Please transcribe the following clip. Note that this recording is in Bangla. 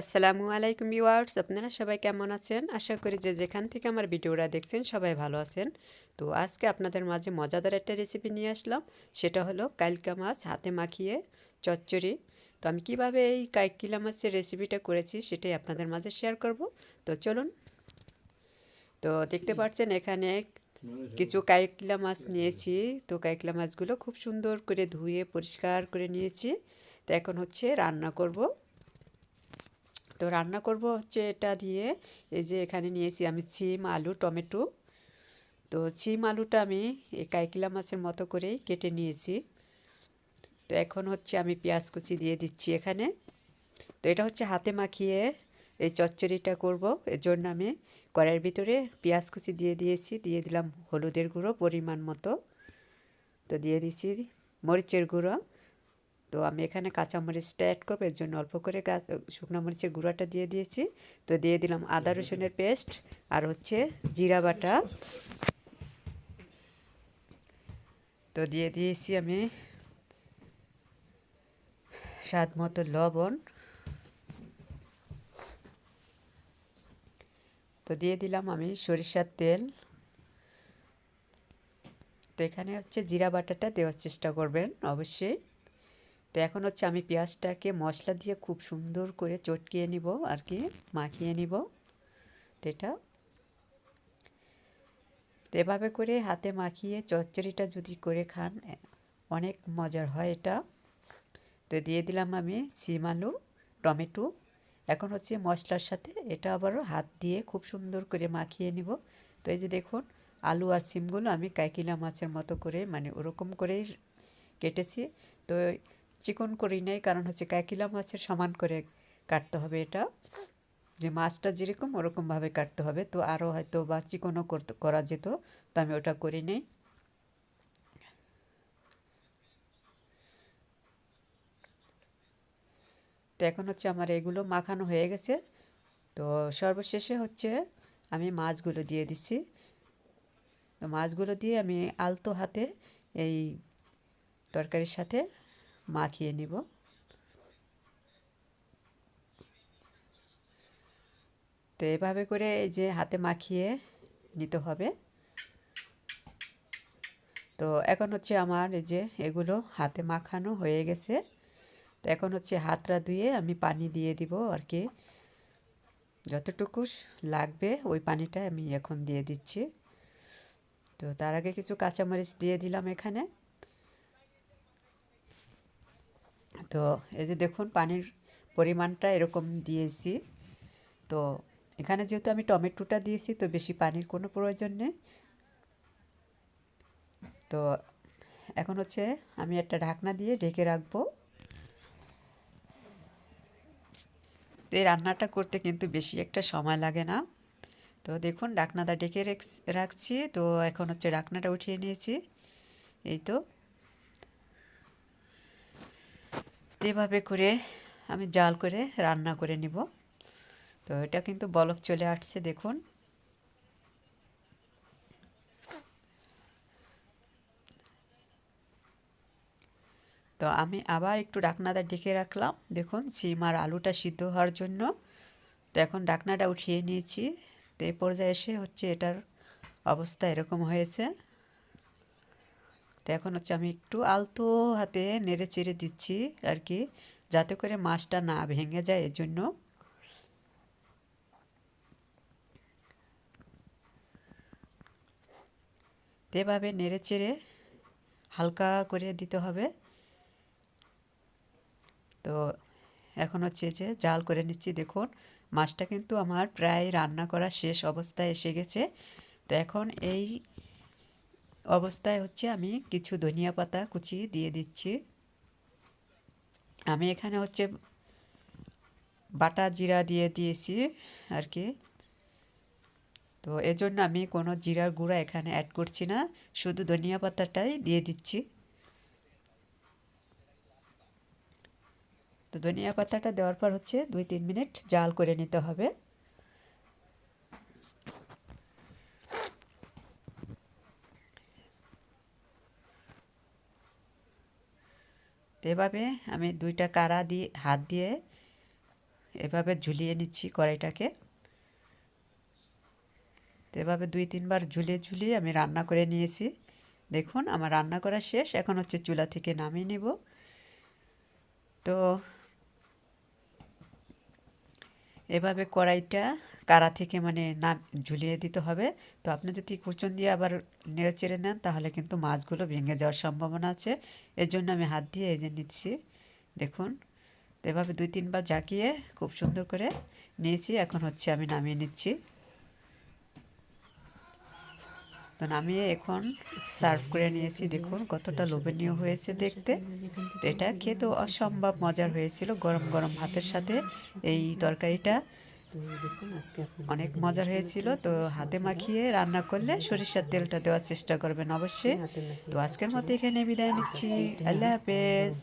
আসসালামু আলাইকুম ভিউয়ার্স, আপনারা সবাই কেমন আছেন? আশা করি যে যেখান থেকে আমার ভিডিওটা দেখছেন সবাই ভালো আছেন। তো আজকে আপনাদের মাঝে মজাদার একটা রেসিপি নিয়ে আসলাম। সেটা হলো কাইলকা মাছ হাতে মাখিয়ে চচ্চড়ি। তো আমি কীভাবে এই কাইকিলা মাছের রেসিপিটা করেছি সেটাই আপনাদের মাঝে শেয়ার করব। তো চলুন। তো দেখতে পাচ্ছেন এখানে কিছু কাইকলা মাছ নিয়েছি। তো কাইকলা মাছগুলো খুব সুন্দর করে ধুয়ে, পরিষ্কার করে নিয়েছি। তো এখন হচ্ছে রান্না করব। তো রান্না করব হচ্ছে এটা দিয়ে। এই যে এখানে নিয়েছি আমি ছিম, আলু, টমেটো। তো ছিম, আলুটা আমি এই কাইকিলা মাছের মতো করেই কেটে নিয়েছি। তো এখন হচ্ছে আমি পেঁয়াজ কুচি দিয়ে দিচ্ছি এখানে। তো এটা হচ্ছে হাতে মাখিয়ে এই চচ্চড়িটা করব। এর জন্য আমি কড়াইয়ের ভিতরে পেঁয়াজ কুচি দিয়ে দিয়েছি। দিয়ে দিলাম হলুদের গুঁড়ো পরিমাণ মতো। তো দিয়ে দিচ্ছি মরিচের গুঁড়ো। তো আমি এখানে কাঁচামরিচটা অ্যাড করব এর জন্য অল্প করে শুকনো মরিচের গুঁড়াটা দিয়ে দিয়েছি। তো দিয়ে দিলাম আদা রসুনের পেস্ট আর হচ্ছে জিরা বাটা। তো দিয়ে দিয়েছি আমি স্বাদ মতো লবণ। তো দিয়ে দিলাম আমি সরিষার তেল। তো এখানে হচ্ছে জিরা বাটাটা দেওয়ার চেষ্টা করবেন অবশ্যই। তো এখন হচ্ছে আমি পেঁয়াজটাকে মশলা দিয়ে খুব সুন্দর করে চটকিয়ে নিব আর কি, মাখিয়ে নিব। এটা। এভাবে করে হাতে মাখিয়ে চচ্চড়িটা যদি করে খান অনেক মজার হয় এটা। তো দিয়ে দিলাম আমি সিম আলু, টমেটো। এখন হচ্ছে মশলার সাথে এটা আবারও হাত দিয়ে খুব সুন্দর করে মাখিয়ে নিব। তো এই যে দেখুন, আলু আর সিমগুলো আমি কাইকিলা মাছের মতো করে মানে ওরকম করেই কেটেছি। তো চিকন করি নাই, কারণ হচ্ছে ক্যাকিলা মাছের সমান করে কাটতে হবে এটা। যে মাছটা যেরকম ওরকমভাবে কাটতে হবে, তো আরও হয়তো বা চিকনও করতে, করা যেত, তো আমি ওটা করি নেই। তো এখন হচ্ছে আমার এগুলো মাখানো হয়ে গেছে। তো সর্বশেষে হচ্ছে আমি মাছগুলো দিয়ে দিচ্ছি। তো মাছগুলো দিয়ে আমি আলতো হাতে এই তরকারির সাথে মাখিয়ে নিব। তো এভাবে করে এই যে হাতে মাখিয়ে নিতে হবে। তো এখন হচ্ছে আমার এই যে এগুলো হাতে মাখানো হয়ে গেছে। তো এখন হচ্ছে হাতটা ধুয়ে আমি পানি দিয়ে দিব আর কি। যতটুকু লাগবে ওই পানিটা আমি এখন দিয়ে দিচ্ছি। তো তার আগে কিছু কাঁচামরিচ দিয়ে দিলাম এখানে। তো এই যে দেখুন, পানির পরিমাণটা এরকম দিয়েছি। তো এখানে যেহেতু আমি টমেটোটা দিয়েছি, তো বেশি পানির কোনো প্রয়োজন নেই। তো এখন হচ্ছে আমি একটা ঢাকনা দিয়ে ঢেকে রাখব। তো এই রান্নাটা করতে কিন্তু বেশি একটা সময় লাগে না। তো দেখুন, ঢাকনাটা ডেকে রাখছি। তো এখন হচ্ছে ঢাকনাটা উঠিয়ে নিয়েছি। এই তো। এভাবে করে আমি জাল করে রান্না করে নিব। তো এটা কিন্তু বলক চলে আসছে, দেখুন। তো আমি আবার একটু ডাকনাটা ডেকে রাখলাম। দেখুন, সিম আর আলুটা সিদ্ধ হওয়ার জন্য। তো এখন ডাকনাটা উঠিয়ে নিয়েছি। তো এই পর্যায়ে এসে হচ্ছে এটার অবস্থা এরকম হয়েছে। তো এখন হচ্ছে আমি একটু আলতো হাতে নেড়ে চেড়ে দিচ্ছি আর কি যাতে করে মাছটা না ভেঙে যায় এর জন্য এভাবে নেড়ে চেড়ে হালকা করে দিতে হবে। তো এখন হচ্ছে যে জাল করে নিচ্ছি, দেখুন মাছটা কিন্তু আমার প্রায় রান্না করা শেষ অবস্থায় এসে গেছে। তো এখন এই অবস্থায় হচ্ছে আমি কিছু ধনিয়া পাতা কুচি দিয়ে দিচ্ছি। আমি এখানে হচ্ছে বাটা জিরা দিয়ে দিয়েছি আর কি তো এজন্য আমি কোনো জিরার গুঁড়া এখানে অ্যাড করছি না, শুধু ধনিয়া পাতাটাই দিয়ে দিচ্ছি। তো ধনিয়া পাতাটা দেওয়ার পর হচ্ছে দুই তিন মিনিট জাল করে নিতে হবে। এভাবে আমি দুইটা কারা দিয়ে, হাত দিয়ে এভাবে ঝুলিয়ে নিচ্ছি কড়াইটাকে। তো এভাবে দুই, তিনবার ঝুলিয়ে ঝুলিয়ে আমি রান্না করে নিয়েছি। দেখুন, আমার রান্না করা শেষ, এখন হচ্ছে চুলা থেকে নামিয়ে নেব। তো এভাবে কড়াইটা কারা থেকে মানে না ঝুলিয়ে দিতে হবে। তো আপনি যদি কুচন দিয়ে আবার নেড়ে চেড়ে নেন, তাহলে কিন্তু মাছগুলো ভেঙে যাওয়ার সম্ভাবনা আছে। এর জন্য আমি হাত দিয়ে এই যে নিচ্ছি, দেখুন। এভাবে দুই, তিনবার জাকিয়ে খুব সুন্দর করে নিয়েছি। এখন হচ্ছে আমি নামিয়ে নিচ্ছি। তো নামিয়ে এখন সার্ভ করে নিয়েছি। দেখুন কতটা লোভনীয় হয়েছে দেখতে। তো এটা খেতে অসম্ভব মজার হয়েছিল গরম গরম ভাতের সাথে এই তরকারিটা। অনেক মজার হয়েছিল। তো হাতে মাখিয়ে রান্না করলে সরিষার তেলটা দেওয়ার চেষ্টা করবেন অবশ্যই। তো আজকের মতো এখানে বিদায় নিচ্ছি। আল্লাহ হাফেজ।